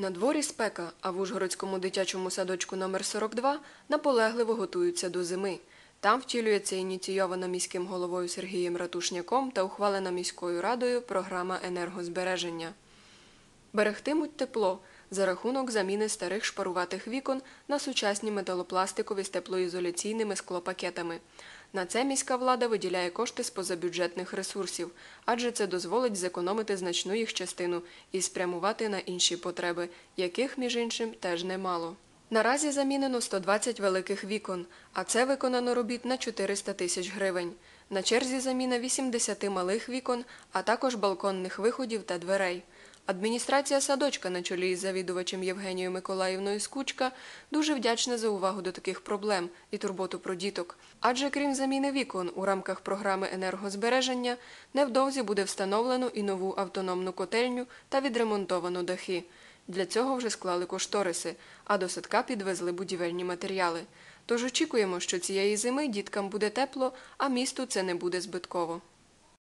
На дворі спека, а в Ужгородському дитячому садочку номер 42 наполегливо готуються до зими. Там втілюється ініційована міським головою Сергієм Ратушняком та ухвалена міською радою програма енергозбереження. Берегтимуть тепло за рахунок заміни старих шпаруватих вікон на сучасні металопластикові з теплоізоляційними склопакетами. На це міська влада виділяє кошти з позабюджетних ресурсів, адже це дозволить зекономити значну їх частину і спрямувати на інші потреби, яких, між іншим, теж немало. Наразі замінено 120 великих вікон, а це виконано робіт на 400 тисяч гривень. На черзі заміна 80 малих вікон, а також балконних виходів та дверей. Адміністрація садочка на чолі із завідувачем Євгенією Миколаївною Скучка дуже вдячна за увагу до таких проблем і турботу про діток. Адже крім заміни вікон у рамках програми енергозбереження, невдовзі буде встановлено і нову автономну котельню та відремонтовано дахи. Для цього вже склали кошториси, а до садка підвезли будівельні матеріали. Тож очікуємо, що цієї зими діткам буде тепло, а місту це не буде збитково.